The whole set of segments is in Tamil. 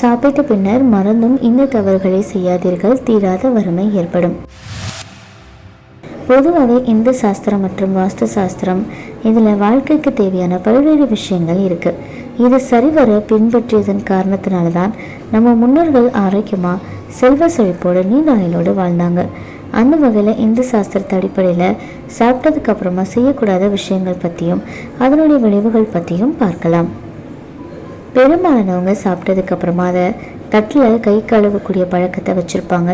சாப்பிட்ட பின்னர் மறந்தும் இந்த தவறுகளை செய்யாதீர்கள். தீராத வறுமை ஏற்படும். பொதுவாகவே இந்து சாஸ்திரம் மற்றும் வாஸ்து சாஸ்திரம் இதில் வாழ்க்கைக்கு தேவையான பல்வேறு விஷயங்கள் இருக்கு. இது சரிவர பின்பற்றியதன் காரணத்தினால தான் நம்ம முன்னோர்கள் ஆரோக்கியமாக செல்வ செழிப்போடு நீண்டாயிலோடு வாழ்ந்தாங்க. அந்த வகையில் இந்து சாஸ்திரத்து அடிப்படையில் சாப்பிட்டதுக்கு அப்புறமா செய்யக்கூடாத விஷயங்கள் பற்றியும் அதனுடைய விளைவுகள் பற்றியும் பார்க்கலாம். பெரும்பாலானவங்க சாப்பிட்டதுக்கு அப்புறமா அதை தட்டில் கை கழுவக்கூடிய பழக்கத்தை வச்சுருப்பாங்க.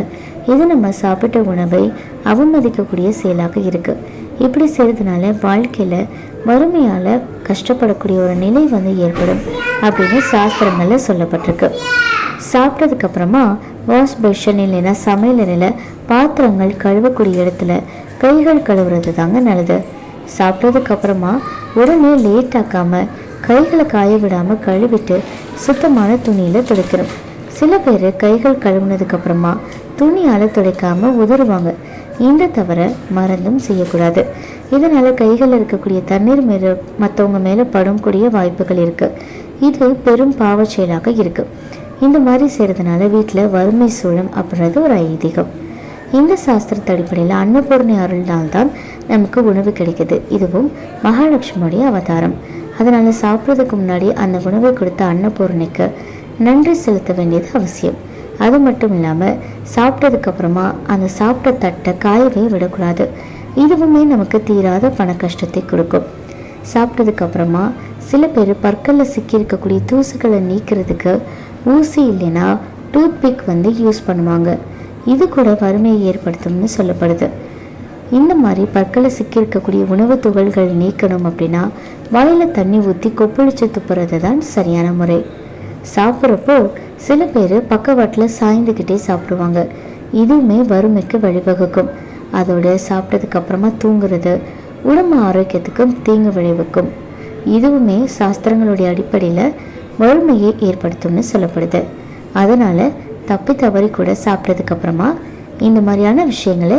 இது நம்ம சாப்பிட்ட உணவை அவமதிக்கக்கூடிய செயலாக இருக்குது இப்படி செய்கிறதுனால வாழ்க்கையில் வறுமையால் கஷ்டப்படக்கூடிய ஒரு நிலை வந்து ஏற்படும் அப்படின்னு சாஸ்திரங்களில் சொல்லப்பட்டிருக்கு. சாப்பிட்டதுக்கு அப்புறமா வாஷ் பேஷன் இல்லைன்னா சமையலறையில் பாத்திரங்கள் கழுவக்கூடிய இடத்துல கைகள் கழுவுறது தாங்க நல்லது. சாப்பிட்டதுக்கு அப்புறமா உடனே லேட் ஆக்காம கைகளை காய விடாமல் கழுவிட்டு சுத்தமான துணியில் துடைக்கணும். சில பேர் கைகள் கழுவுனதுக்கு அப்புறமா துணியால் துடைக்காம உதறுவாங்க. இந்த தவிர மறந்தும் செய்யக்கூடாது. இதனால் கைகளில் இருக்கக்கூடிய தண்ணீர் மேலே மற்றவங்க மேலே படக்கூடிய வாய்ப்புகள் இருக்குது இது பெரும் பாவச் செயலாக இருக்குது இந்த மாதிரி செய்கிறதுனால வீட்டில் வறுமை சூழம் அப்படின்றது ஒரு ஐதீகம். இந்த சாஸ்திரத்து அடிப்படையில் அன்னபூர்ணி அருள்னால் தான் நமக்கு உணவு கிடைக்குது. இதுவும் மகாலட்சுமியுடைய அவதாரம். அதனால் சாப்பிட்றதுக்கு முன்னாடி அந்த உணவை கொடுத்த அன்னபூர்ணிக்கு நன்றி செலுத்த வேண்டியது அவசியம். அது மட்டும் இல்லாமல் சாப்பிட்டதுக்கு அப்புறமா அந்த சாப்பிட்ட தட்டை காயவே விடக்கூடாது. இதுவுமே நமக்கு தீராத பண கஷ்டத்தை கொடுக்கும். சாப்பிட்டதுக்கு அப்புறமா சில பேர் பற்களில் சிக்கியிருக்கக்கூடிய தூசுகளை நீக்கிறதுக்கு ஊசி இல்லைன்னா டூத்பிக் வந்து யூஸ் பண்ணுவாங்க. இது கூட வறுமையை ஏற்படுத்தும்னு சொல்லப்படுது. இந்த மாதிரி பற்களை சிக்கியிருக்கக்கூடிய உணவு துகள்கள் நீக்கணும் அப்படின்னா வாயில் தண்ணி ஊற்றி கொப்பளிச்சு துப்புறது தான் சரியான முறை. சாப்பிட்றப்போ சில பேர் பக்கவாட்டில் சாய்ந்துக்கிட்டே சாப்பிடுவாங்க. இதுவுமே வறுமைக்கு வழிவகுக்கும். அதோட சாப்பிட்டதுக்கு அப்புறமா தூங்குறது உடம்பு ஆரோக்கியத்துக்கும் தீங்கு விளைவிக்கும். இதுவுமே சாஸ்திரங்களுடைய அடிப்படையில் வறுமையை ஏற்படுத்தும்னு சொல்லப்படுது. அதனால் தப்பி தவறி கூட சாப்பிட்டதுக்கு அப்புறமா இந்த மாதிரியான விஷயங்களை